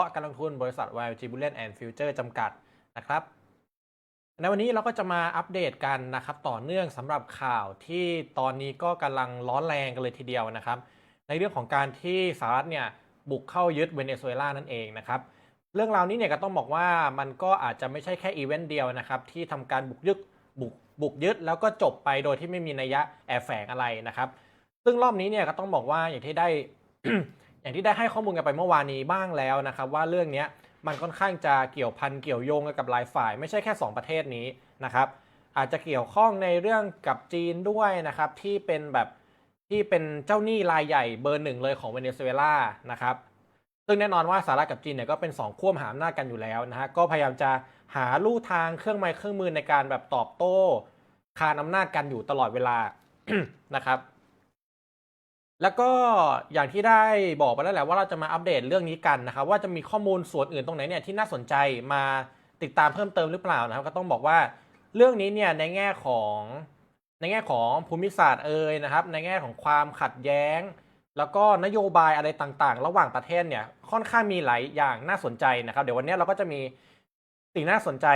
าะการลงทุนบริษัท YG Bullion and Future จำกัดนะครับในวันนี้เราก็จะมาอัปเดตกันนะครับต่อเนื่องสำหรับข่าวที่ตอนนี้ก็กำลังร้อนแรงกันเลยทีเดียวนะครับ ในเรื่องของการที่สหรัฐเนี่ยบุกเข้ายึดเวเนซุเอลานั่นเองนะครับเรื่องราวนี้เนี่ยก็ต้องบอกว่ามันก็อาจจะไม่ใช่แค่อีเวนต์เดียวนะครับที่ทำการบุกยึดบุกบุกยึด แล้วก็จบไปโดยที่ไม่มีนัยยะแอบแฝงอะไรนะครับ ซึ่งรอบนี้เนี่ยก็ต้องบอกว่าอย่างที่ได้ อย่างที่ได้ให้ข้อมูลกันไปเมื่อวานนี้บ้างแล้วนะครับว่าเรื่องนี้มันค่อนข้างจะเกี่ยวพันเกี่ยวโยงกับหลายฝ่าย ไม่ใช่แค่ 2 ประเทศนี้นะครับอาจจะเกี่ยวข้องในเรื่องกับจีนด้วยนะครับที่เป็นแบบที่เป็นเจ้าหนี้รายใหญ่เบอร์หนึ่งเลยของเวเนซุเอลานะครับซึ่งแน่นอนว่าสหรัฐกับจีนเนี่ยก็เป็น 2 ขั้วมหาอำนาจกันอยู่แล้วนะฮะก็พยายามจะหาลู่ทางเครื่องไม้เครื่องมือในการแบบตอบโต้คานอำนาจกันอยู่ตลอดเวลานะครับ แล้วก็อย่างที่ได้บอกไปแล้วแหละว่าเราจะมาอัปเดตเรื่องนี้กันนะครับว่าจะมีข้อมูลส่วนอื่นตรงไหนเนี่ยที่น่าสนใจมาติดตามเพิ่มเติมหรือเปล่านะครับ ก็ต้องบอกว่าเรื่องนี้เนี่ยในแง่ของในแง่ของภูมิศาสตร์เอ่ยนะครับ ในแง่ของความขัดแย้ง แล้วก็นโยบายอะไรต่างๆ ระหว่างประเทศเนี่ยค่อนข้างมีหลายอย่างน่าสนใจนะครับ เดี๋ยววันนี้เราก็จะมีสิ่งน่าสนใจ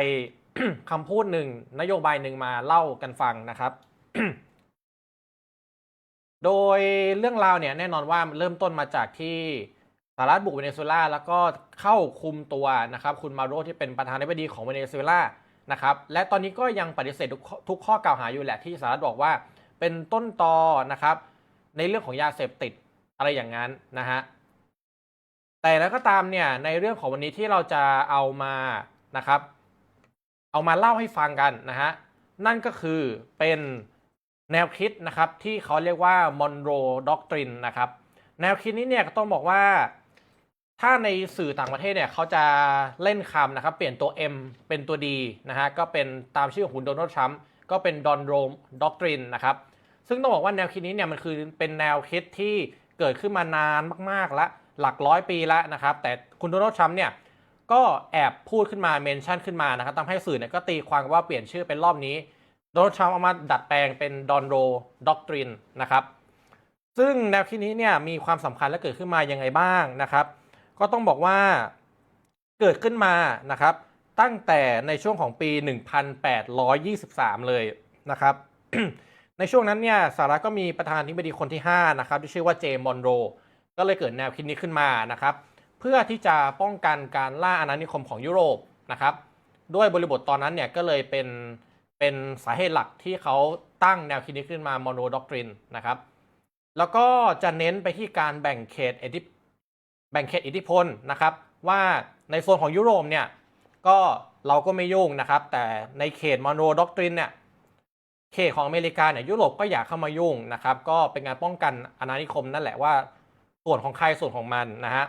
คำพูดหนึ่งนโยบายหนึ่งมาเล่ากันฟังนะครับ โดยเรื่องราวเนี่ยแน่นอนว่าเริ่มต้นมาจากที่สหรัฐบุกเวเนซุเอลาแล้วก็เข้าคุมตัวนะครับคุณมาโรที่เป็นประธานาธิบดีของเวเนซุเอลานะครับและตอนนี้ก็ยังปฏิเสธทุกข้อทุกข้อกล่าวหาอยู่แหละที่สหรัฐบอกว่าเป็นต้นตอนะครับในเรื่องของยาเสพติดอะไรอย่างนั้นนะฮะแต่แล้วก็ตามเนี่ยในเรื่องของวันนี้ที่เราจะเอามานะครับ เอามาเล่าให้ฟังกันนะฮะนั่นก็คือเป็น แนวคิดนะครับที่เขาเรียกว่า Monroe Doctrine นะครับ แนวคิดนี้เนี่ยก็ต้องบอกว่า ถ้าในสื่อต่างประเทศเนี่ยเขาจะเล่นคำนะครับเปลี่ยนตัว M เป็นตัว D นะฮะก็เป็นตามชื่อของคุณโดนัลด์ทรัมป์ก็เป็น Don Rome Doctrine นะครับซึ่งต้องบอกว่าแนวคิดนี้เนี่ยมันคือเป็นแนวคิดที่เกิดขึ้นมานานมากๆแล้วหลักร้อยปีแล้วนะครับ แต่คุณโดนัลด์ทรัมป์เนี่ยก็แอบพูดขึ้นมาเมนชั่นขึ้นมานะครับทำให้สื่อเนี่ยก็ตีความว่าเปลี่ยนชื่อเป็นรอบนี้ โดนัลด์ทรัมป์เอามาดัดแปลงเป็นดอนโรด็อกตรินนะครับ ซึ่งแนวคิดนี้เนี่ยมีความสำคัญและเกิดขึ้นมายังไงบ้างนะครับ ก็ต้องบอกว่าเกิดขึ้นมานะครับ ตั้งแต่ในช่วงของปี 1823 เลยนะครับในช่วงนั้นเนี่ยสหรัฐก็มีประธานาธิบดีคนที่ 5 นะครับ ที่ชื่อว่าเจมมอนโร ก็เลยเกิดแนวคิดนี้ขึ้นมานะครับ เพื่อที่จะป้องกันการล่าอาณานิคมของยุโรปนะครับ ด้วยบริบทตอนนั้นเนี่ยก็เลยเป็น เป็นสาเหตุหลักที่เขาตั้งแนวคิดนี้ขึ้นมา m o n o Doctrine นะครับ แล้วก็จะเน้นไปที่การแบ่งเขตอิทธิแบ่งเขตอิทธิพลนะครับ ว่าในโซนของยุโรปเนี่ยก็เราก็ไม่ยุ่งนะครับ แต่ในเขต m o n o Doctrine เนี่ยเขตของอเมริกาเนี่ยยุโรปก็อยากเข้ามายุ่งนะครับ ก็เป็นการป้องกันอาณานิคมนั่นแหละว่าส่วนของใครส่วนของมันนะฮะ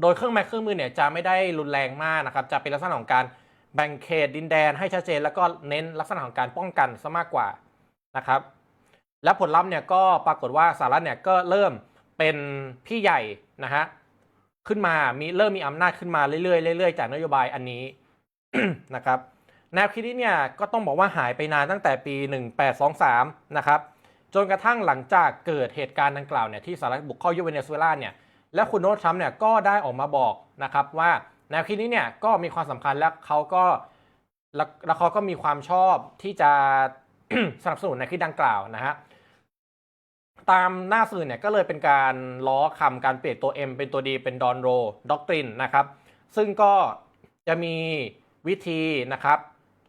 โดยเครื่องไม้เครื่องมือเนี่ยจะไม่ได้รุนแรงมากนะครับ จะเป็นลักษณะของการ แบ่งเขตดินแดนให้ชัดเจน แล้วก็เน้นลักษณะของการป้องกันซะมากกว่านะครับ และผลลัพธ์เนี่ยก็ปรากฏว่าสหรัฐเนี่ยก็เริ่มเป็นพี่ใหญ่นะฮะขึ้นมามีเริ่มมีอำนาจขึ้นมาเรื่อยๆเรื่อยๆจากนโยบายอันนี้นะครับแนวคิดนี้เนี่ยก็ต้องบอกว่าหายไปนานตั้งแต่ปี 1823 นะครับ จนกระทั่งหลังจากเกิดเหตุการณ์ดังกล่าวเนี่ยที่สหรัฐบุกเข้ายุคเวเนซุเอลาเนี่ยและคุณโนทรัมป์เนี่ยก็ได้ออกมาบอกนะครับว่า แนวคิดนี้เนี่ยก็มีความสำคัญและเขาก็แล้วแล้วเขาก็มีความชอบที่จะสนับสนุนในคิดดังกล่าวนะฮะตามหน้าสื่อเนี่ยก็เลยเป็นการล้อคำการเปลี่ยนตัว M เป็นตัว D เป็นดอนโรด็อกตรินนะครับ ซึ่งก็จะมีวิธีนะครับ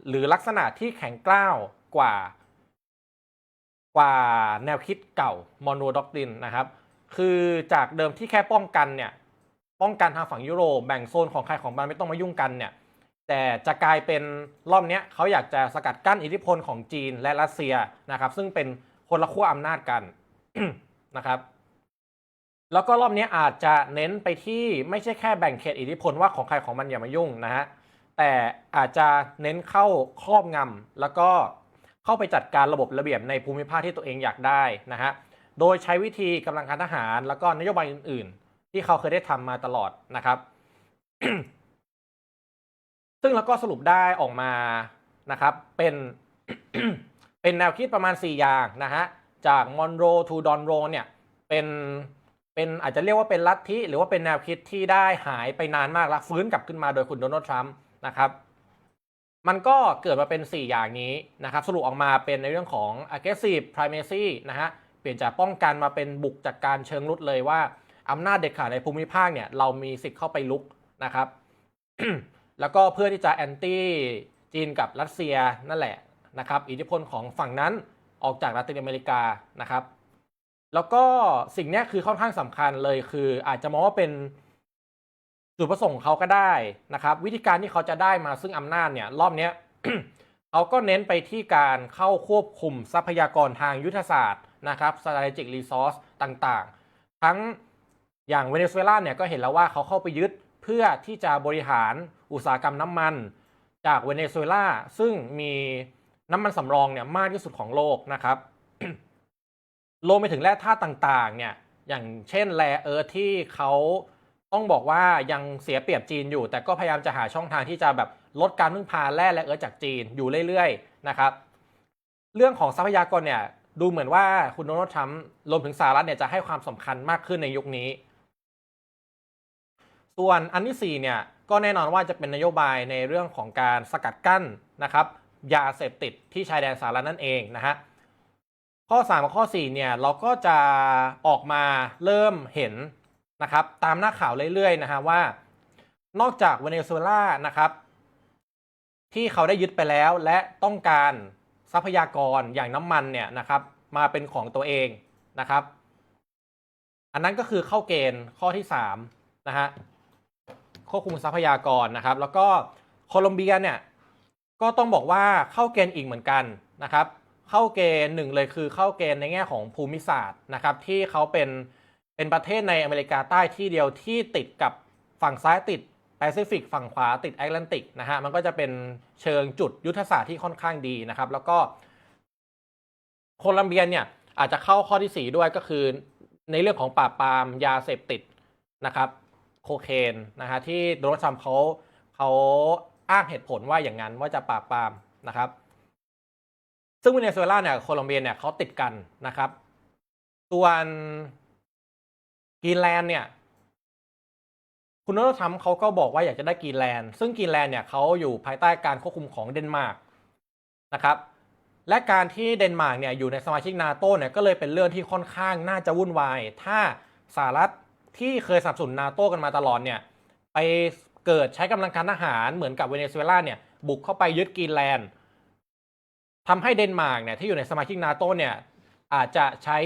หรือลักษณะที่แข็งกร้าวกว่ากว่าแนวคิดเก่ามอนโ d ด็อกตรินนะครับ คือจากเดิมที่แค่ป้องกันเนี่ย ป้องกันทางฝั่งยุโรปแบ่งโซนของใครของมันไม่ต้องมายุ่งกันเนี่ยแต่จะกลายเป็นรอบนี้เขาอยากจะสกัดกั้นอิทธิพลของจีนและรัสเซียนะครับ ซึ่งเป็นคนละขั้วอำนาจกันนะครับ แล้วก็รอบนี้อาจจะเน้นไปที่ไม่ใช่แค่แบ่งเขตอิทธิพลว่าของใครของมันอย่ามายุ่งนะฮะแต่อาจจะเน้นเข้าครอบงำแล้วก็เข้าไปจัดการระบบระเบียบในภูมิภาคที่ตัวเองอยากได้นะฮะโดยใช้วิธีกำลังการทหาร แล้วก็นโยบายอื่น ที่เขาเคยได้ทำมาตลอดนะครับ ซึ่งแล้วก็สรุปได้ออกมานะครับ เป็นเป็นแนวคิดประมาณ 4 อย่างนะฮะ จากมอนโรทูดอนโรเนี่ยเป็นเป็นอาจจะเรียกว่าเป็นลัทธิหรือว่าเป็นแนวคิดที่ได้หายไปนานมากแล้วฟื้นกลับขึ้นมาโดยคุณโดนัลด์ทรัมป์นะครับ มันก็เกิดมาเป็น 4 อย่างนี้นะครับ สรุปออกมาเป็นในเรื่องของ aggressive primacy นะฮะ เปลี่ยนจากป้องกันมาเป็นบุกจากการเชิงรุดเลยว่า อำนาจเด็ดขาดในภูมิภาคเนี่ยเรามีสิทธิ์เข้าไปลุกนะครับ แล้วก็เพื่อที่จะแอนตี้จีนกับรัสเซียนั่นแหละนะครับ อิทธิพลของฝั่งนั้นออกจากลาตินอเมริกานะครับ แล้วก็สิ่งนี้คือค่อนข้างสำคัญเลยคืออาจจะมองว่าเป็นจุดประสงค์เขาก็ได้นะครับ วิธีการที่เขาจะได้มาซึ่งอำนาจเนี่ยรอบเนี้ยเขาก็เน้นไปที่การเข้าควบคุมทรัพยากรทางยุทธศาสตร์นะครับ strategic resource ต่างๆ ทั้ง อย่างเวเนซุเอลาเนี่ยก็เห็นแล้วว่าเขาเข้าไปยึดเพื่อที่จะบริหารอุตสาหกรรมน้ำมัน จากเวเนซุเอลาซึ่งมีน้ำมันสำรองเนี่ยมากที่สุดของโลกนะครับรวมไปถึงแร่ธาตุต่างๆเนี่ยอย่างเช่นแร่เอิร์ธที่เขาต้องบอกว่ายังเสียเปรียบจีนอยู่ แต่ก็พยายามจะหาช่องทางที่จะแบบลดการพึ่งพาแร่และเอิร์ธจากจีนอยู่เรื่อยๆนะครับ เรื่องของทรัพยากรเนี่ยดูเหมือนว่าคุณโดนัลด์ทรัมป์รวมถึงสหรัฐเนี่ยจะให้ความสำคัญมากขึ้นในยุคนี้ ส่วนอันที่ 4 เนี่ย ก็แน่นอนว่าจะเป็นนโยบายในเรื่องของการสกัดกั้นนะครับยาเสพติดที่ชายแดนสหรัฐนั่นเองนะฮะข้อ 3 กับข้อ 4 เนี่ย เราก็จะออกมาเริ่มเห็นนะครับตามหน้าข่าวเรื่อยๆนะฮะว่า นอกจากเวเนซุเอลานะครับ ที่เขาได้ยึดไปแล้วและต้องการทรัพยากรอย่างน้ำมันเนี่ยนะครับ มาเป็นของตัวเองนะครับ อันนั้นก็คือเข้าเกณฑ์ข้อที่3นะฮะ ควบคุมทรัพยากรนะครับ แล้วก็โคลอมเบียเนี่ยก็ต้องบอกว่าเข้าเกณฑ์อีกเหมือนกันนะครับ เข้าเกณฑ์หนึ่งเลยคือเข้าเกณฑ์ในแง่ของภูมิศาสตร์นะครับที่เขาเป็นเป็นประเทศในอเมริกาใต้ที่เดียวที่ติดกับฝั่งซ้ายติดแปซิฟิกฝั่งขวาติดแอตแลนติกนะฮะมันก็จะเป็นเชิงจุดยุทธศาสตร์ที่ค่อนข้างดีนะครับ แล้วก็โคลัมเบียเนี่ยอาจจะเข้าข้อที่ 4 ด้วยก็คือในเรื่องของปราบปรามยาเสพติดนะครับ โคเคนนะฮะที่โดนัลด์ทรัมป์เขาเขาอ้างเหตุผลว่าอย่างนั้นว่าจะปราบปรามนะครับ ซึ่งเวเนซุเอลาเนี่ยโคลอมเบียเนี่ยเขาติดกันนะครับ ส่วนกรีนแลนด์เนี่ย คุณโดนัลด์ทรัมป์เขาก็บอกว่าอยากจะได้กรีนแลนด์ ซึ่งกรีนแลนด์เนี่ยเขาอยู่ภายใต้การควบคุมของเดนมาร์กนะครับและการที่เดนมาร์กเนี่ยอยู่ในสมาชิกนาโตเนี่ยก็เลยเป็นเรื่องที่ค่อนข้างน่าจะวุ่นวาย ถ้าสหรัฐ ที่เคยสับสนนาโต้กันมาตลอดเนี่ยไปเกิดใช้กำลังการทหารเหมือนกับเวเนซุเอลาเนี่ยบุกเข้าไปยึดกรีนแลนด์ทำให้เดนมาร์กเนี่ยที่อยู่ในสมาชิกนาโต้เนี่ยอาจจะใช้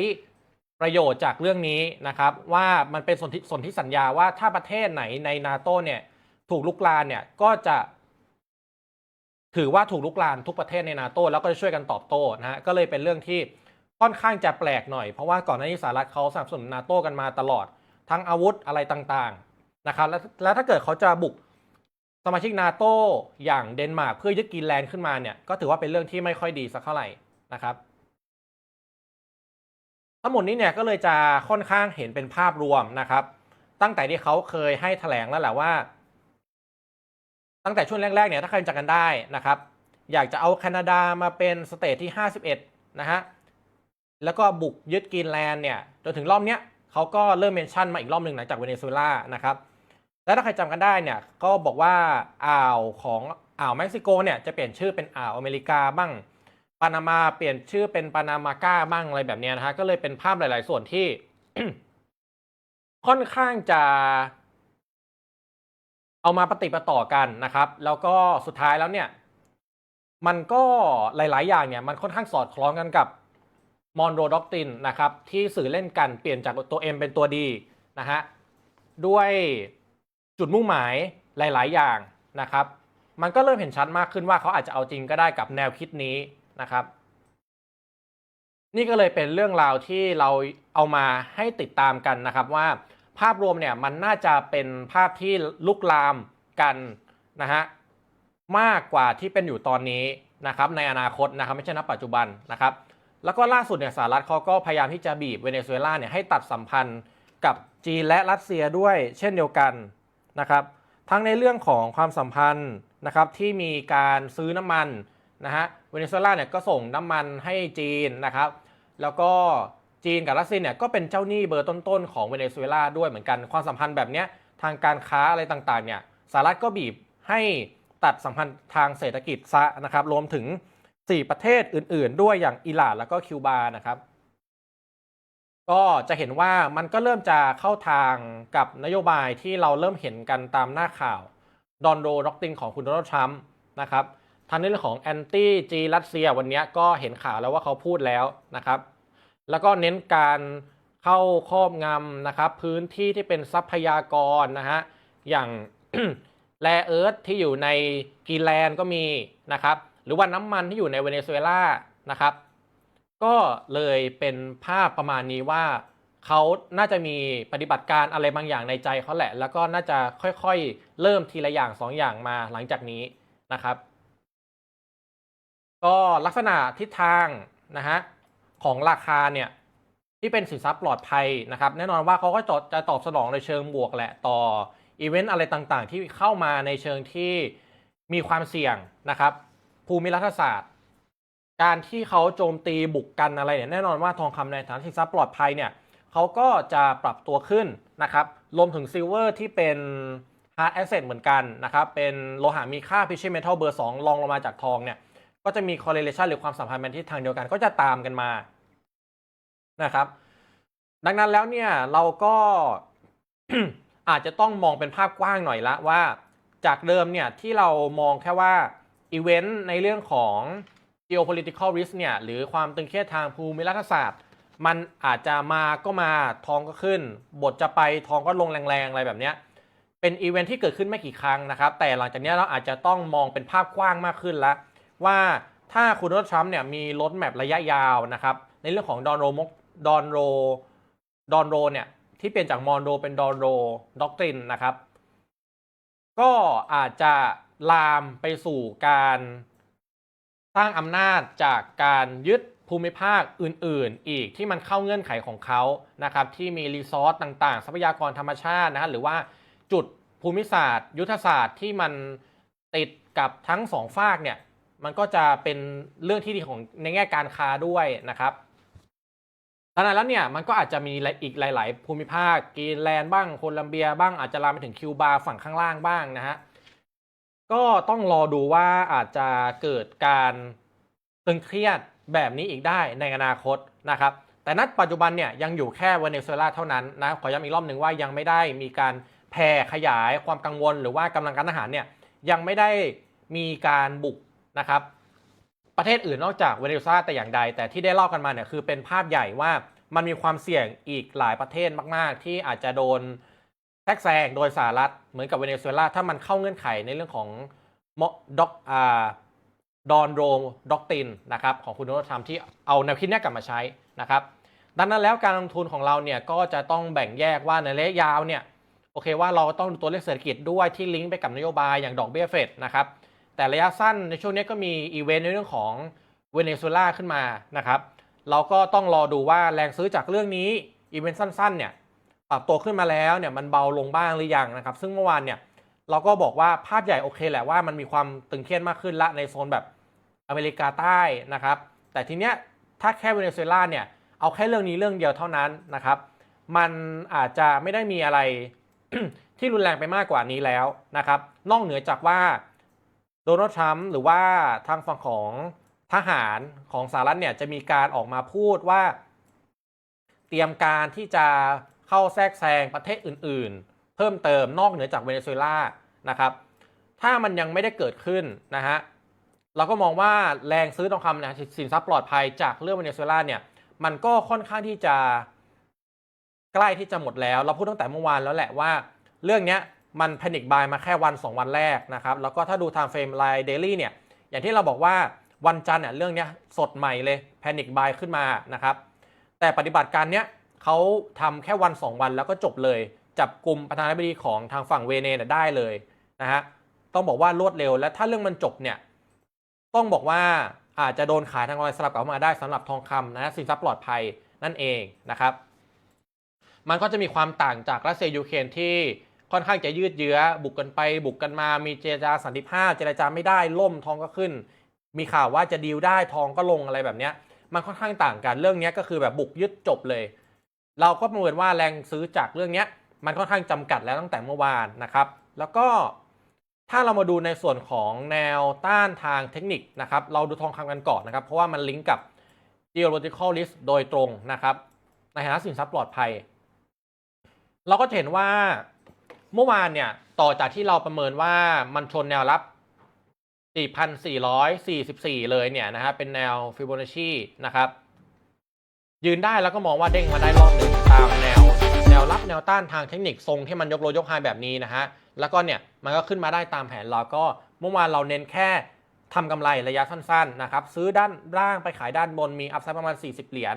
ประโยชน์จากเรื่องนี้นะครับ ว่ามันเป็นสนธิสนธิสัญญาว่าถ้าประเทศไหนในนาโต้เนี่ยถูกลุกลานเนี่ยก็จะถือว่าถูกลุกลานทุกประเทศในนาโต้แล้วก็จะช่วยกันตอบโต้นะฮะก็เลยเป็นเรื่องที่ค่อนข้างจะแปลกหน่อยเพราะว่าก่อนหน้านี้สหรัฐเขาสนับสนุนนาโต้กันมาตลอด ทั้งอาวุธอะไรต่างๆนะครับแล้วแล้วถ้าเกิดเขาจะบุกสมาชิกนาโตอย่างเดนมาร์กเพื่อยึดกรีนแลนด์ขึ้นมาเนี่ยก็ถือว่าเป็นเรื่องที่ไม่ค่อยดีสักเท่าไหร่นะครับทั้งหมดนี้เนี่ยก็เลยจะค่อนข้างเห็นเป็นภาพรวมนะครับ ตั้งแต่ที่เขาเคยให้แถลงแล้วแหละว่า ตั้งแต่ช่วงแรกๆเนี่ยถ้าใครจำกันได้นะครับ อยากจะเอาแคนาดามาเป็นสเตทที่ 51 นะฮะแล้วก็บุกยึดกรีนแลนด์เนี่ยจนถึงรอบเนี้ย เขาก็เริ่มเมนชั่นมาอีกรอบหนึ่งหลังจากเวเนซุเอลานะครับและถ้าใครจำกันได้เนี่ยก็บอกว่าอ่าวของอ่าวเม็กซิโกเนี่ยจะเปลี่ยนชื่อเป็นอ่าวอเมริกาบ้างปานามาเปลี่ยนชื่อเป็นปานามาก้าบ้างอะไรแบบนี้นะฮะก็เลยเป็นภาพหลาย ๆ ส่วนที่ค่อนข้างจะ เอามาปฏิปต่อกันนะครับ แล้วก็สุดท้ายแล้วเนี่ย มันก็หลาย ๆ อย่างเนี่ย มันค่อนข้างสอดคล้องกันกับ มอนโรด็อกตินนะครับที่สื่อเล่นกันเปลี่ยนจากตัว M เป็นตัว D นะฮะด้วยจุดมุ่งหมายหลาย ๆ อย่างนะครับ มันก็เริ่มเห็นชัดมากขึ้นว่าเขาอาจจะเอาจริงก็ได้กับแนวคิดนี้นะครับ นี่ก็เลยเป็นเรื่องราวที่เราเอามาให้ติดตามกันนะครับว่าภาพรวมเนี่ยมันน่าจะเป็นภาพที่ลุกลามกันนะฮะมากกว่าที่เป็นอยู่ตอนนี้นะครับในอนาคตนะครับไม่ใช่ณปัจจุบันนะครับ แล้วก็ล่าสุดเนี่ยสหรัฐเขาก็พยายามที่จะบีบเวเนซุเอลาเนี่ยให้ตัดสัมพันธ์กับจีนและรัสเซียด้วยเช่นเดียวกันนะครับ ทั้งในเรื่องของความสัมพันธ์นะครับที่มีการซื้อน้ำมันนะฮะเวเนซุเอลาเนี่ยก็ส่งน้ำมันให้จีนนะครับ แล้วก็จีนกับรัสเซียเนี่ยก็เป็นเจ้าหนี้เบอร์ต้นๆของเวเนซุเอลาด้วยเหมือนกันความสัมพันธ์แบบเนี้ยทางการค้าอะไรต่างๆเนี่ยสหรัฐก็บีบให้ตัดสัมพันธ์ทางเศรษฐกิจซะนะครับ รวมถึง 4 ประเทศอื่น ๆ ด้วยอย่างอิหร่านแล้วก็คิวบานะครับ ก็จะเห็นว่ามันก็เริ่มจะเข้าทางกับนโยบายที่เราเริ่มเห็นกันตามหน้าข่าวดอนโดร็อกตินของคุณโดนัลด์ทรัมป์นะครับทางเรื่องของแอนตี้จีรัสเซียวันนี้ก็เห็นข่าวแล้วว่าเขาพูดแล้วนะครับ แล้วก็เน้นการเข้าครอบงำนะครับ พื้นที่ที่เป็นทรัพยากรนะฮะอย่างแร่เอิร์ธที่อยู่ในกรีแลนด์ก็มีนะครับ หรือว่าน้ำมันที่อยู่ในเวเนซุเอลานะครับ ก็เลยเป็นภาพประมาณนี้ว่าเขาน่าจะมีปฏิบัติการอะไรบางอย่างในใจเขาแหละ แล้วก็น่าจะค่อยๆ เริ่มทีละอย่างสองอย่างมาหลังจากนี้นะครับ ก็ลักษณะทิศทางนะฮะของราคาเนี่ยที่เป็นสินทรัพย์ปลอดภัยนะครับ แน่นอนว่าเขาก็จะตอบสนองในเชิงบวกแหละต่ออีเวนต์อะไรต่างๆ ที่เข้ามาในเชิงที่มีความเสี่ยงนะครับ ภูมิรัฐศาสตร์ การที่เขาโจมตีบุกกันอะไรเนี่ยแน่นอนว่าทองคำในฐานะสินทรัพย์ปลอดภัยเนี่ยเขาก็จะปรับตัวขึ้นนะครับรวมถึงซิลเวอร์ที่เป็น hard asset เหมือนกันนะครับเป็นโลหะมีค่า precious metal เบอร์ 2 รองลงมาจากทองเนี่ยก็จะมี correlation หรือความสัมพันธ์เป็นทิศทางเดียวกันก็จะตามกันมานะครับดังนั้นแล้วเนี่ยเราก็อาจจะต้องมองเป็นภาพกว้างหน่อยละว่า จากเดิมเนี่ยที่เรามองแค่ว่า อีเวนต์ในเรื่องของ geopolitical risk เนี่ยหรือความตึงเครียดทางภูมิรัฐศาสตร์ มันอาจจะมาก็มาทองก็ขึ้น บทจะไปทองก็ลงแรงๆ อะไรแบบเนี้ยเป็นอีเวนท์ที่เกิดขึ้นไม่กี่ครั้งนะครับ แต่หลังจากนี้เราอาจจะต้องมองเป็นภาพกว้างมากขึ้นแล้วว่าถ้าคุณโดนัลด์ทรัมป์เนี่ยมีรถแมพระยะยาวนะครับ ในเรื่องของดอนโรมกดอนโรดอนโรเนี่ยที่เปลี่ยนจากมอนโรเป็นดอนโรด็อกตรินนะครับ ก็อาจจะ ลามไปสู่การสร้างอำนาจจากการยึดภูมิภาคอื่น ๆ อีกที่มันเข้าเงื่อนไขของเขานะครับที่มีรีซอสต่างๆ ทรัพยากรธรรมชาตินะฮะหรือว่าจุดภูมิศาสตร์ ยุทธศาสตร์ที่มันติดกับทั้งสองฝากเนี่ยมันก็จะเป็นเรื่องที่ดีของในแง่การค้าด้วยนะครับดังนั้นแล้วเนี่ยมันก็อาจจะมีอีกหลาย ๆ ภูมิภาคกรีนแลนด์บ้างโคลัมเบียบ้างอาจจะลามไปถึงคิวบาฝั่งข้างล่างบ้างนะฮะ ก็ต้องรอดูว่าอาจจะเกิดการตึงเครียดแบบนี้อีกได้ในอนาคตนะครับ แต่ณปัจจุบันเนี่ยยังอยู่แค่เวเนซุเอลาเท่านั้นนะ ขอย้ำอีกรอบหนึ่งว่ายังไม่ได้มีการแผ่ขยายความกังวล หรือว่ากำลังการทหารเนี่ยยังไม่ได้มีการบุกนะครับ ประเทศอื่นนอกจากเวเนซุเอลาแต่อย่างใด แต่ที่ได้เล่ากันมาเนี่ยคือเป็นภาพใหญ่ว่ามันมีความเสี่ยงอีกหลายประเทศมาก ๆ ที่อาจจะโดน แทรกแซงโดยสหรัฐเหมือนกับเวเนซุเอลาถ้ามันเข้าเงื่อนไขในเรื่องของด็อกอาดอนโรมด็อกตินนะครับของคุณโดนัลด์ทรัมป์ที่เอาแนวคิดนี้กลับมาใช้นะครับดังนั้นแล้วการลงทุนของเราเนี่ยก็จะต้องแบ่งแยกว่าในระยะยาวเนี่ยโอเคว่าเราต้องดูตัวเลขเศรษฐกิจด้วยที่ลิงก์ไปกับนโยบายอย่างดอกเบี้ยเฟดนะครับแต่ระยะสั้นในช่วงนี้ก็มีอีเวนต์ในเรื่องของเวเนซุเอลาขึ้นมานะครับเราก็ต้องรอดูว่าแรงซื้อจากเรื่องนี้อีเวนต์สั้นๆเนี่ย ปรับตัวขึ้นมาแล้วเนี่ยมันเบาลงบ้างหรือยังนะครับ ซึ่งเมื่อวานเนี่ยเราก็บอกว่าภาพใหญ่โอเคแหละว่ามันมีความตึงเครียดมากขึ้นละในโซนแบบอเมริกาใต้นะครับ แต่ทีเนี้ยถ้าแค่เวเนซุเอลาเนี่ยเอาแค่เรื่องนี้เรื่องเดียวเท่านั้นนะครับ มันอาจจะไม่ได้มีอะไรที่รุนแรงไปมากกว่านี้แล้วนะครับ นอกเหนือจากว่าโดนัลด์ทรัมป์หรือว่าทางฝั่งของทหารของสหรัฐเนี่ยจะมีการออกมาพูดว่า เตรียมการที่จะ เข้าแทรกแซงประเทศอื่น ๆ เพิ่มเติมนอกเหนือจากเวเนซุเอลานะครับ ถ้ามันยังไม่ได้เกิดขึ้นนะฮะเราก็มองว่าแรงซื้อทองคำนะสินทรัพย์ปลอดภัยจากเรื่องเวเนซุเอลาเนี่ยมันก็ค่อนข้างที่จะใกล้ที่จะหมดแล้ว เราพูดตั้งแต่เมื่อวานแล้วแหละว่า เรื่องนี้มันแพนิคบายมาแค่วัน 2 วันแรกนะครับ แล้วก็ถ้าดู time frame รายเดลี่เนี่ยอย่างที่เราบอกว่าวันจันทร์เนี่ยเรื่องนี้สดใหม่เลยแพนิคบายขึ้นมานะครับ แต่ปฏิบัติการเนี้ย เขาทำแค่วัน 2 วันแล้วก็จบเลย จับกลุ่มประธานาธิบดีของทางฝั่งเวเนเนยได้เลยนะฮะต้องบอกว่ารวดเร็วและถ้าเรื่องมันจบเนี่ยต้องบอกว่าอาจจะโดนขายทางออนไลน์สลับกลับมาได้สำหรับทองคำนะสินทรัพย์ปลอดภัยนั่นเองนะครับ มันก็จะมีความต่างจากรัสเซียยูเครนที่ค่อนข้างจะยืดเยื้อ บุกกันไป บุกกันมามีเจรจาสันติภาพเจรจาไม่ได้ล่มทองก็ขึ้น มีข่าวว่าจะดีลได้ทองก็ลงอะไรแบบเนี้ยมันค่อนข้างต่างกันเรื่องเนี้ยก็คือแบบบุกยึดจบเลย เราก็ประเมินว่าแรงซื้อจากเรื่องนี้มันค่อนข้างจำกัดแล้วตั้งแต่เมื่อวานนะครับ แล้วก็ถ้าเรามาดูในส่วนของแนวต้านทางเทคนิคนะครับ เราดูทองคำกันก่อนนะครับ เพราะว่ามันลิงก์กับ geological risk โดยตรงนะครับ ในฐานะสินทรัพย์ปลอดภัย เราก็จะเห็นว่าเมื่อวานเนี่ยต่อจากที่เราประเมินว่ามันชนแนวรับ 4,444 เลยเนี่ยนะฮะเป็นแนวฟิโบนัชชีนะครับ ยืนได้แล้วก็มองว่าเด้งมาได้รอบหนึ่งตามแนว แนวรับแนวต้านทางเทคนิคทรงที่มันยกโลยกไฮแบบนี้นะฮะแล้วก็เนี่ยมันก็ขึ้นมาได้ตามแผนเราก็เมื่อวานเราเน้นแค่ทำกำไรระยะสั้นๆนะครับซื้อด้านล่างไปขายด้านบนมีอัพไซด์ประมาณ 40 เหรียญ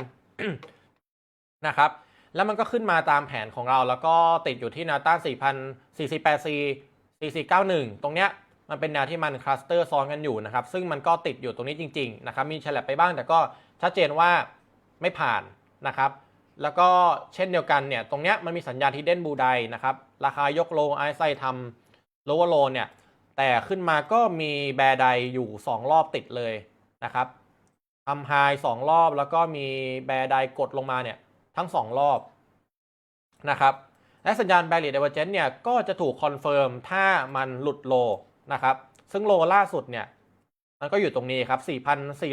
นะครับแล้วมันก็ขึ้นมาตามแผนของเรา แล้วก็ติดอยู่ที่แนวต้าน4,484 4491 ตรงเนี้ยมันเป็นแนวที่มันคลัสเตอร์ซ้อนกันอยู่นะครับซึ่งมันก็ติดอยู่ตรงนี้จริงๆนะครับมีฉลับไปบ้างแต่ก็ชัดเจนว่า ไม่ผ่านนะครับแล้วก็เช่นเดียวกันเนี่ยตรงเนี้ยมันมีสัญญาณที่เด่นบูไดนะครับราคายกโลไอไซทำโลวโลเนี่ยแต่ขึ้นมาก็มีแบร์ไดอยู่ 2 รอบติดเลยนะครับทำไฮสองรอบแล้วก็มีแบร์ไดกดลงมาเนี่ยทั้ง 2 รอบนะครับและสัญญาณ Barrier Divergence เนี่ยก็จะถูกคอนเฟิร์มถ้ามันหลุดโลนะครับซึ่งโลล่าสุดเนี่ยมันก็อยู่ตรงนี้ครับ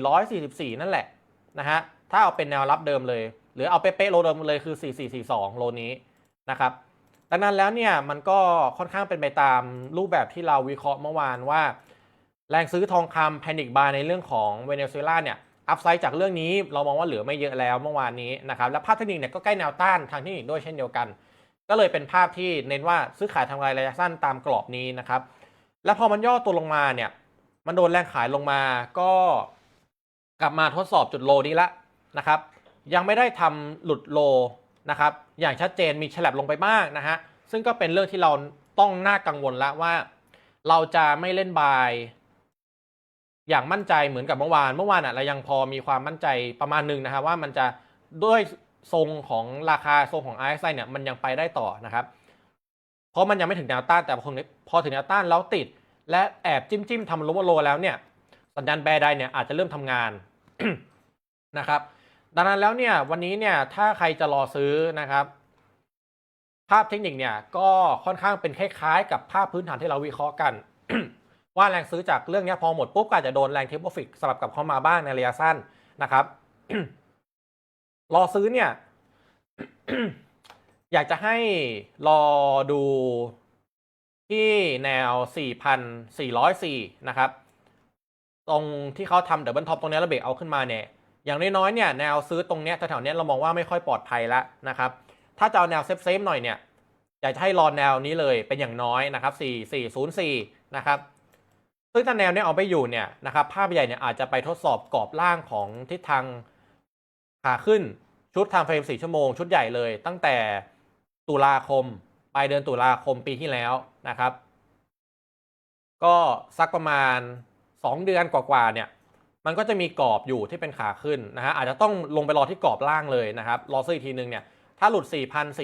4,444 นั่นแหละนะฮะ ถ้าเอาเป็นแนวรับเดิมเลย หรือเอาเป๊ะๆโลเดิมเลยคือ 4442 โลนี้นะครับดังนั้นแล้วเนี่ยมันก็ค่อนข้างเป็นไปตามรูปแบบที่เราวิเคราะห์เมื่อวานว่า แรงซื้อทองคำแพนิคบาในเรื่องของเวเนซุเอลาเนี่ยอัพไซด์จากเรื่องนี้เรามองว่าเหลือไม่เยอะแล้วเมื่อวานนี้นะครับและภาพเทคนิคเนี่ยก็ใกล้แนวต้านทางเทคนิคด้วยเช่นเดียวกัน ก็เลยเป็นภาพที่เน้นว่าซื้อขายทำกำไรระยะสั้นตามกรอบนี้นะครับแล้วพอมันย่อตัวลงมาเนี่ยมันโดนแรงขายลงมาก็กลับมาทดสอบจุดโลนี้ละ นะครับยังไม่ได้ทำหลุดโลนะครับอย่างชัดเจนมีฉลับลงไปบ้างนะฮะซึ่งก็เป็นเรื่องที่เราต้องน่ากังวลแล้วว่า เราจะไม่เล่นบาย อย่างมั่นใจเหมือนกับเมื่อวานเมื่อวานอะเรายังพอมีความมั่นใจประมาณหนึงนะครับว่ามันจะด้วยทรงของราคาทรงของ RSI เนี่ยมันยังไปได้ต่อนะครับ เพราะมันยังไม่ถึงแนวต้านแต่พอพอถึงแนวต้านแล้วติด และแอบจิ้มจิ้มทำลบโลแล้วเนี่ย สัญญาณแบร์ไดเนี่ยอาจจะเริ่มทำงานนะครับ ดังนั้นแล้วเนี่ยวันนี้เนี่ยถ้าใครจะรอซื้อนะครับ ภาพเทคนิคเนี่ยก็ค่อนข้างเป็นคล้ายๆ กับภาพพื้นฐานที่เราวิเคราะห์กัน ว่าแรงซื้อจากเรื่องนี้พอหมดปุ๊บก็อาจจะโดนแรงเทปโปฟิกสลับกับเข้ามาบ้างในระยะสั้นนะครับ รอซื้อเนี่ยอยากจะให้รอดูที่แนว 4,404 นะครับ ตรงที่เขาทำเดบเบิลท็อปตรงนี้ยแล้วเบรกเอาขึ้นมาเนี่ย อย่างน้อยๆเนี่ยแนวซื้อตรงเนี้ยแถวๆเนี้ยเรามองว่าไม่ค่อยปลอดภัยแล้วนะครับ ถ้าจะเอาแนวเซฟๆหน่อยเนี่ยอยากจะให้รอแนวนี้เลยเป็นอย่างน้อยนะครับ 4404 นะครับซึ่งถ้าแนวเนี้ยเอาไปอยู่เนี่ยนะครับภาพใหญ่เนี่ยอาจจะไปทดสอบกรอบล่างของทิศทางขาขึ้นชุดทางเฟรม4ชั่วโมงชุดใหญ่เลย ตั้งแต่ตุลาคมปลายเดือนตุลาคมปีที่แล้วนะครับ ก็สักประมาณ 2 เดือนกว่าๆเนี่ย มันก็จะมีกรอบอยู่ที่เป็นขาขึ้นนะฮะอาจจะต้องลงไปรอที่กรอบล่างเลยนะครับรอซื้ออีกทีนึงเนี่ยถ้าหลุด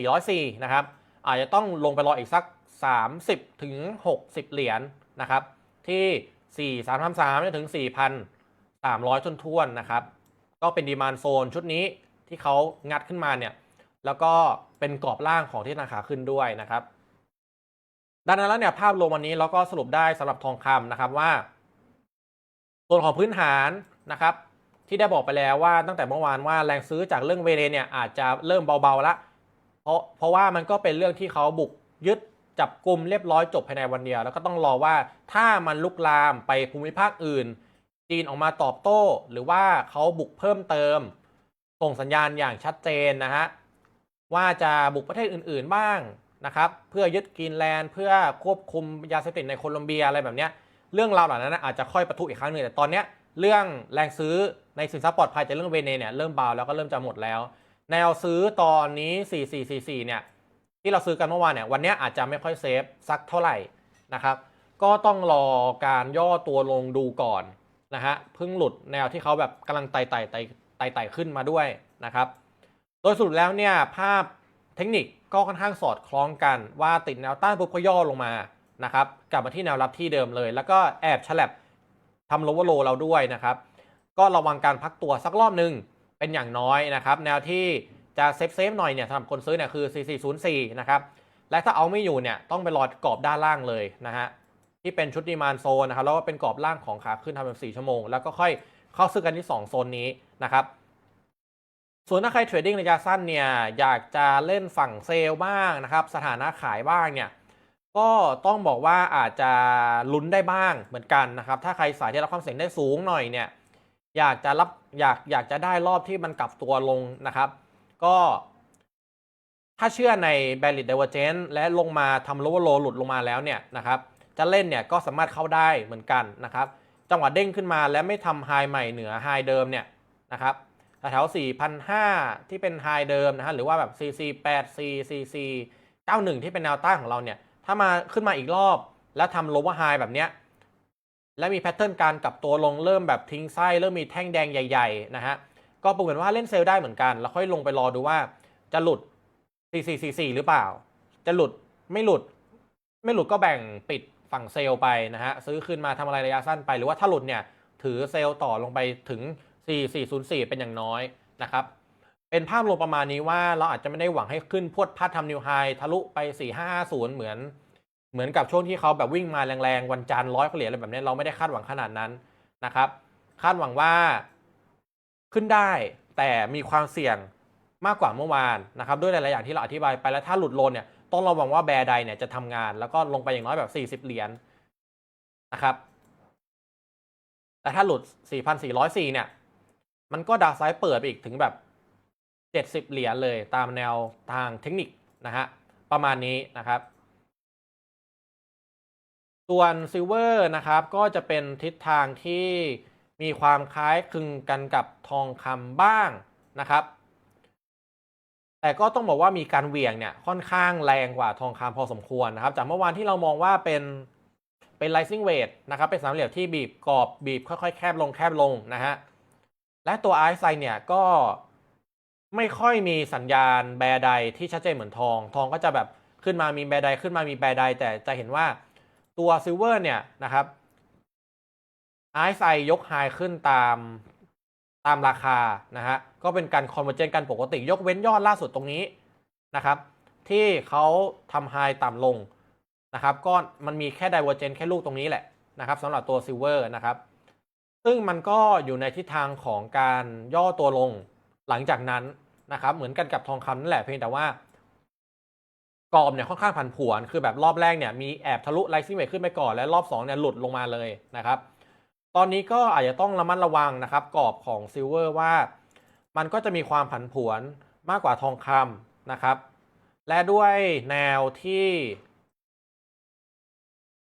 4,404นะครับอาจจะต้องลงไปรออีกสัก 30ถึง60 เหรียญนะครับที่4,333จนถึง 4,300ทวนๆนะครับ ก็เป็นดีมานโซนชุดนี้ที่เขางัดขึ้นมาเนี่ยแล้วก็เป็นกรอบล่างของที่นาคาขึ้นด้วยนะครับดังนั้นแล้วเนี่ยภาพรวมวันนี้เราก็สรุปได้สำหรับทองคำนะครับว่า ส่วนของพื้นฐานนะครับที่ได้บอกไปแล้วว่าตั้งแต่เมื่อวานว่าแรงซื้อจากเรื่องเวเนเนี่ยอาจจะเริ่มเบาๆละเพราะเพราะว่ามันก็เป็นเรื่องที่เขาบุกยึดจับกลุ่มเรียบร้อยจบภายในวันเดียว แล้วก็ต้องรอว่าถ้ามันลุกลามไปภูมิภาคอื่น จีนออกมาตอบโต้ หรือว่าเขาบุกเพิ่มเติม ส่งสัญญาณอย่างชัดเจนนะฮะว่าจะบุกประเทศอื่น ๆ บ้างนะครับ เพื่อยึดกรีนแลนด์เพื่อควบคุมยาเสพติดในโคลอมเบียอะไรแบบเนี้ย เรื่องราวเหล่านั้นอาจจะค่อยประทุอีกครั้งหนึ่งแต่ตอนเนี้ยเรื่องแรงซื้อในสินทรัพย์ปลอดภัยจากเรื่องเวเนเนี่ยเริ่มเบาแล้วก็เริ่มจะหมดแล้ว แนวซื้อตอนนี้ 4444 เนี่ยที่เราซื้อกันเมื่อวานเนี่ยวันนี้อาจจะไม่ค่อยเซฟสักเท่าไหร่นะครับก็ต้องรอการย่อตัวลงดูก่อนนะฮะเพิ่งหลุดแนวที่เขาแบบกำลังไต่ไต่ไต่ไต่ไต่ขึ้นมาด้วยนะครับโดยสรุดแล้วเนี่ยภาพเทคนิคก็ค่อนข้างสอดคล้องกันว่าติดแนวต้านปุ๊บก็ย่อลงมา นะครับกลับมาที่แนวรับที่เดิมเลย แล้วก็แอบฉลับทำโลเวอร์โลเราด้วยนะครับ ก็ระวังการพักตัวสักรอบหนึ่งเป็นอย่างน้อยนะครับ แนวที่จะเซฟเซฟหน่อยเนี่ยสำหรับคนซื้อเนี่ยคือ 4404 นะครับ และถ้าเอาไม่อยู่เนี่ยต้องไปรอกรอบด้านล่างเลยนะฮะที่เป็นชุดดีมานโซนนะครับแล้วก็เป็นกรอบล่างของขาขึ้นทำเป็น4ชั่วโมง แล้วก็ค่อยเข้าซื้อกันที่ 2 โซนนี้นะครับส่วนถ้าใครเทรดดิ้งระยะสั้นเนี่ยอยากจะเล่นฝั่งเซลล์บ้างนะครับ สถานะขายบ้างเนี่ย ก็ต้องบอกว่าอาจจะลุ้นได้บ้างเหมือนกันนะครับ ถ้าใครสายที่รับความเสี่ยงได้สูงหน่อยเนี่ย อยากจะรับอยากอยากจะได้รอบที่มันกลับตัวลงนะครับ ก็ ถ้าเชื่อใน b a l i t Divergence และลงมาทำ lower low หลุดลงมาแล้วเนี่ยนะครับ จะเล่นเนี่ยก็สามารถเข้าได้เหมือนกันนะครับ จังหวะเด้งขึ้นมาและไม่ทำไฮใหม่เหนือไฮเดิมเนี่ยนะครับแถว4,500ที่เป็นไฮเดิมนะฮะหรือว่าแบบ CC 8 C CC 91 ที่เป็นแนวต้านของเราเนี่ย ถ้ามาขึ้นมาอีกรอบ แล้วทำ lower high แบบเนี้ยและมีแพทเทิร์นการกลับตัวลงเริ่มแบบทิ้งไส้เริ่มมีแท่งแดงใหญ่ ๆ นะฮะ ก็ประเมินว่าเล่นเซลล์ได้เหมือนกัน แล้วค่อยลงไปรอดูว่าจะหลุด 4444 หรือเปล่า จะหลุดไม่หลุด ไม่หลุดก็แบ่งปิดฝั่งเซลล์ไปนะฮะ ซื้อขึ้นมาทำอะไรระยะสั้นไป หรือว่าถ้าหลุดเนี่ย ถือเซลล์ต่อลงไปถึง 4404 เป็นอย่างน้อยนะครับ เป็นภาพรวมประมาณนี้ว่าเราอาจจะไม่ได้หวังให้ขึ้นพวดพัดทำนิวไฮทะลุไป 4550 เหมือน เหมือนกับช่วงที่เขาแบบวิ่งมาแรงๆ วันจันทร์ร้อยเหรียญอะไรแบบนี้เราไม่ได้คาดหวังขนาดนั้นนะครับ คาดหวังว่าขึ้นได้แต่มีความเสี่ยงมากกว่าเมื่อวานนะครับด้วยหลายๆอย่างที่เราอธิบายไปแล้วถ้าหลุดโลนเนี่ยต้องระวังว่าแบร์ไดเนี่ยจะทำงาน แล้วก็ลงไปอย่างน้อยแบบ 40 เหรียญนะครับแต่ถ้าหลุด 4,404 เนี่ย มันก็ดาวไซด์เปิดไปอีกถึงแบบ 70 เหรียญเลยตามแนวทางเทคนิคนะฮะประมาณนี้นะครับ ส่วนซิลเวอร์นะครับก็จะเป็นทิศทางที่มีความคล้ายคลึงกันกับทองคำบ้างนะครับ แต่ก็ต้องบอกว่ามีการเหวี่ยงเนี่ยค่อนข้างแรงกว่าทองคำพอสมควรนะครับ จากเมื่อวานที่เรามองว่าเป็นเป็น rising weight นะครับ เป็นสามเหลี่ยมที่บีบกรอบบีบค่อยๆ แคบลงแคบลงนะฮะ และตัวไอซ์ไซเนี่ยก็ ไม่ค่อยมีสัญญาณแบร์ใดที่ชัดเจนเหมือนทอง ทองก็จะแบบขึ้นมามีแบร์ใดขึ้นมามีแบร์ใด แต่จะเห็นว่าตัวซิลเวอร์เนี่ยนะครับไอซ์ไอยกไฮขึ้นตามตามราคานะฮะก็เป็นการคอนเวอร์เจนกันปกติ ยกเว้นยอดล่าสุดตรงนี้นะครับ ที่เขาทำไฮต่ำลงนะครับก็มันมีแค่ไดเวอร์เจนแค่ลูกตรงนี้แหละนะครับสำหรับตัวซิลเวอร์นะครับ ซึ่งมันก็อยู่ในทิศทางของการย่อตัวลงหลังจากนั้น นะครับเหมือนกันกับทองคำนั่นแหละเพียงแต่ว่ากรอบเนี่ยค่อนข้างผันผวน คือแบบรอบแรกเนี่ยมีแอบทะลุไลซิ่งเวทขึ้นไปก่อน และรอบ2เนี่ยหลุดลงมาเลยนะครับ ตอนนี้ก็อาจจะต้องระมัดระวังนะครับกรอบของซิลเวอร์ว่า มันก็จะมีความผันผวนมากกว่าทองคำนะครับ และด้วยแนวที่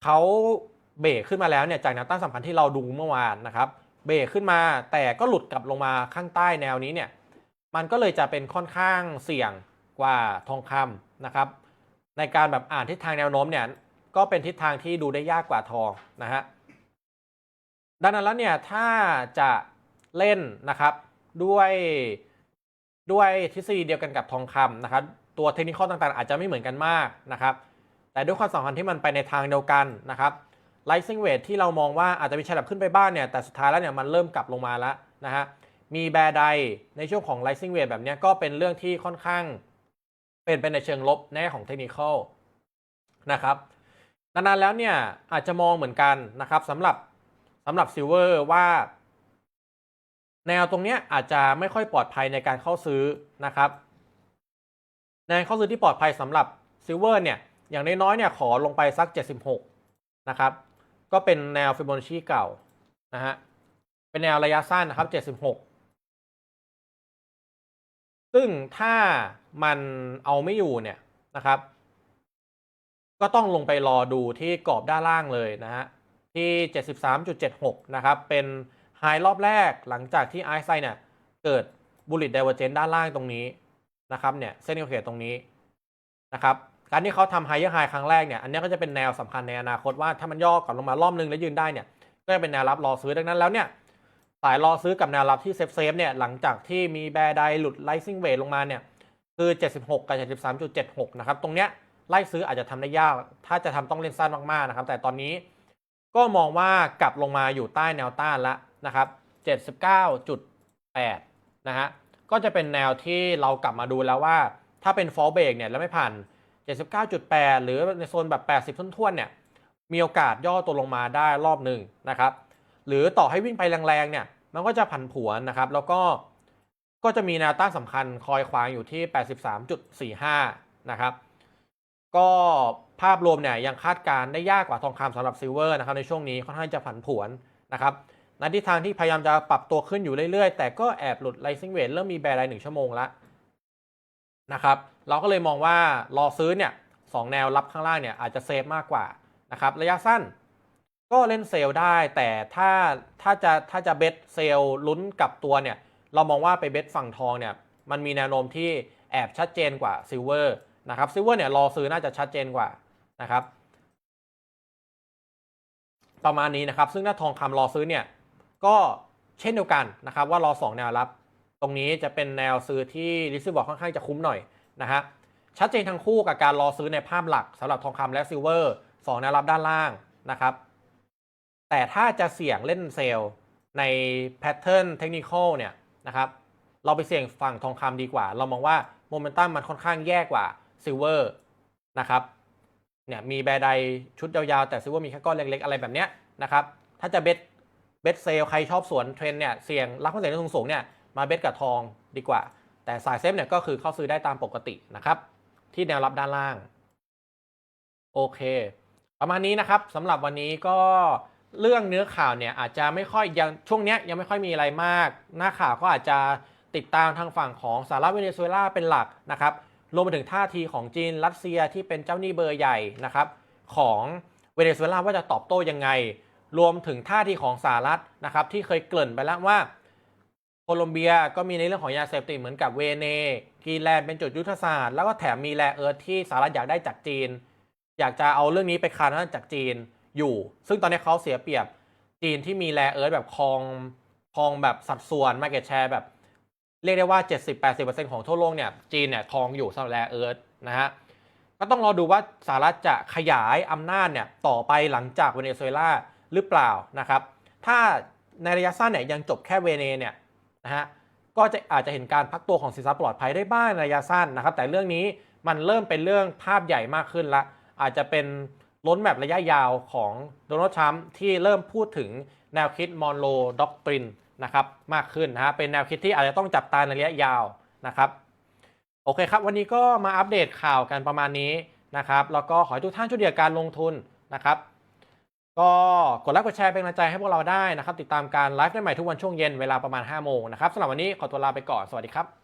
เขาเบรกขึ้นมาแล้วเนี่ยจากแนวต้านสำคัญที่เราดูเมื่อวานนะครับ เบรกขึ้นมาแต่ก็หลุดกลับลงมาข้างใต้แนวนี้เนี่ย มันก็เลยจะเป็นค่อนข้างเสี่ยงกว่าทองคำนะครับ ในการแบบอ่านทิศทางแนวโน้มเนี่ยก็เป็นทิศทางที่ดูได้ยากกว่าทองนะฮะดังนั้นแล้วเนี่ยถ้าจะเล่นนะครับด้วยด้วยทฤษฎีเดียวกันกับทองคำนะครับ ตัวเทคนิคต่างๆ อาจจะไม่เหมือนกันมากนะครับ แต่ด้วยความสัมพันธ์ที่มันไปในทางเดียวกันนะครับไลซิ่งเวทที่เรามองว่าอาจจะมีฉลับขึ้นไปบ้างเนี่ยแต่สุดท้ายแล้วเนี่ยมันเริ่มกลับลงมาแล้วนะฮะ มีแบร์ไดในช่วงของไลซิ่งเวทแบบนี้ก็เป็นเรื่องที่ค่อนข้างเป็นไปในเชิงลบแน่ของเทคนิคอลนะครับดังนั้นแล้วเนี่ยอาจจะมองเหมือนกันนะครับสำหรับสำหรับซิลเวอร์ว่า แนวตรงเนี้ยอาจจะไม่ค่อยปลอดภัยในการเข้าซื้อนะครับในเข้าซื้อที่ปลอดภัยสำหรับซิลเวอร์เนี่ยอย่างน้อยๆเนี่ยขอลงไปสัก 76 นะครับ ก็เป็นแนวฟิโบนัชชีเก่านะฮะเป็นแนวระยะสั้นนะครับ 76 ซึ่งถ้ามันเอาไม่อยู่เนี่ยนะครับ ก็ต้องลงไปรอดูที่กรอบด้านล่างเลยนะฮะที่ 73.76 นะครับ เป็นไฮรอบแรกหลังจากที่ไอซ์ไซเนี่ยเกิดบุลลิตไดเวอร์เจนด้านล่างตรงนี้นะครับเนี่ยเส้นนิวเคลียตรงนี้นะครับการที่เขาทำไฮเยอร์ไฮครั้งแรกเนี่ยอันนี้ก็จะเป็นแนวสำคัญในอนาคตว่าถ้ามันย่อกลับลงมารอบนึงแล้วยืนได้เนี่ยก็จะเป็นแนวรับรอซื้อดังนั้นแล้วเนี่ย สายรอซื้อกับแนวรับที่เซฟเซฟเนี่ยหลังจากที่มีแบร์ไดหลุดไลซิ่งเวทลงมาเนี่ยคือ 76 กับ 73.76 นะครับ ตรงเนี้ยไล่ซื้ออาจจะทำได้ยาก ถ้าจะทำต้องเล่นสั้นมากๆนะครับ แต่ตอนนี้ก็มองว่ากลับลงมาอยู่ใต้แนวต้านแล้วนะครับ 79.8 นะฮะ ก็จะเป็นแนวที่เรากลับมาดูแล้วว่า ถ้าเป็น fall break เนี่ยแล้วไม่ผ่าน 79.8 หรือในโซนแบบ 80 ท้วนๆเนี่ย มีโอกาสย่อตัวลงมาได้รอบหนึ่งนะครับ หรือต่อให้วิ่งไปแรงๆเนี่ยมันก็จะผันผวนนะครับ แล้วก็ก็จะมีแนวต้านสำคัญคอยขวางอยู่ที่ 83.45 นะครับ ก็ภาพรวมเนี่ยยังคาดการณ์ได้ยากกว่าทองคำสำหรับซิลเวอร์นะครับในช่วงนี้ค่อนข้างจะผันผวนนะครับในทิศทางที่พยายามจะปรับตัวขึ้นอยู่เรื่อยๆ แต่ก็แอบหลุดไลซิงเวทเริ่มมีแบร์ไลน์หนึ่งชั่วโมงละนะครับ เราก็เลยมองว่ารอซื้อเนี่ยสองแนวรับข้างล่างเนี่ยอาจจะเซฟมากกว่านะครับระยะสั้น ก็เล่นเซลล์ได้ แต่ถ้าถ้าจะถ้าจะเบสเซลล์ลุ้นกับตัวเนี่ย เรามองว่าไปเบสฝั่งทองเนี่ยมันมีแนวโน้มที่แอบชัดเจนกว่าซิลเวอร์นะครับซิลเวอร์เนี่ยรอซื้อน่าจะชัดเจนกว่านะครับประมาณนี้นะครับ ซึ่งถ้าทองคำรอซื้อเนี่ยก็เช่นเดียวกันนะครับ ว่ารอ 2 แนวรับ ตรงนี้จะเป็นแนวซื้อที่ลิซบอกค่อนข้างจะคุ้มหน่อยนะฮะชัดเจนทั้งคู่กับการรอซื้อในภาพหลักสำหรับทองคำและซิลเวอร์สองแนวรับด้านล่างนะครับ แต่ถ้าจะเสี่ยงเล่นเซลล์ในแพทเทิร์นเทคนิคอลเนี่ยนะครับเราไปเสี่ยงฝั่งทองคำดีกว่า เรามองว่าโมเมนตัมมันค่อนข้างแย่กว่าซิลเวอร์นะครับเนี่ยมีแบรไดชุดยาวๆ แต่ซิลเวอร์มีแค่ก้อนเล็กๆ อะไรแบบเนี้ยนะครับถ้าจะเบสเบสเซลใครชอบสวนเทรนเนี่ยเสี่ยงรับความเสี่ยงสูงๆเนี่ยมาเบสกับทองดีกว่า แต่สายเซฟเนี่ยก็คือเข้าซื้อได้ตามปกตินะครับ ที่แนวรับด้านล่าง โอเค ประมาณนี้นะครับสำหรับวันนี้ก็ เรื่องเนื้อข่าวเนี่ยอาจจะไม่ค่อยยังช่วงเนี้ยยังไม่ค่อยมีอะไรมาก หน้าข่าวก็อาจจะติดตามทางฝั่งของสหรัฐเวเนซุเอลาเป็นหลักนะครับรวมไปถึงท่าทีของจีนรัสเซียที่เป็นเจ้าหนี้เบอร์ใหญ่นะครับของเวเนซุเอลาว่าจะตอบโต้ยังไง รวมถึงท่าทีของสหรัฐนะครับที่เคยเกริ่นไปแล้วว่า โคลอมเบียก็มีในเรื่องของยาเสพติดเหมือนกับเวเนกีแลนด์เป็นจุดยุทธศาสตร์แล้วก็แถมมีแร่เอิร์ธที่สหรัฐอยากได้จากจีน อยากจะเอาเรื่องนี้ไปคานจากจีน อยู่ ซึ่งตอนนี้เขาเสียเปรียบจีนที่มีแร่เอิร์ธแบบครองครองแบบสัดส่วนมาเก็ตแชร์แบบ เรียกได้ว่า 70-80%ของทั่วโลกเนี่ยจีนเนี่ยครองอยู่สำหรับแร่เอิร์ธนะฮะก็ต้องรอดูว่าสหรัฐจะขยายอำนาจเนี่ยต่อไปหลังจากเวเนซุเอลาหรือเปล่านะครับ ถ้าในระยะสั้นเนี่ยยังจบแค่เวเนเนี่ยนะฮะก็จะอาจจะเห็นการพักตัวของสินทรัพย์ปลอดภัยได้บ้างในระยะสั้นนะครับ แต่เรื่องนี้มันเริ่มเป็นเรื่องภาพใหญ่มากขึ้นละอาจจะเป็น ล้นแบบระยะยาวของโดนัลด์ทรัมป์ที่เริ่มพูดถึงแนวคิดมอนโลด็อกตรินนะครับมากขึ้นนะฮะเป็นแนวคิดที่อาจจะต้องจับตาในระยะยาวนะครับ โอเคครับ วันนี้ก็มาอัปเดตข่าวกันประมาณนี้นะครับแล้วก็ขอให้ทุกท่านช่วยเดียวการลงทุนนะครับ ก็กดไลค์กดแชร์เป็นกำลังใจให้พวกเราได้นะครับ ติดตามการไลฟ์ได้ใหม่ทุกวันช่วงเย็นเวลาประมาณ5โมงนะครับสำหรับวันนี้ขอตัวลาไปก่อนสวัสดีครับ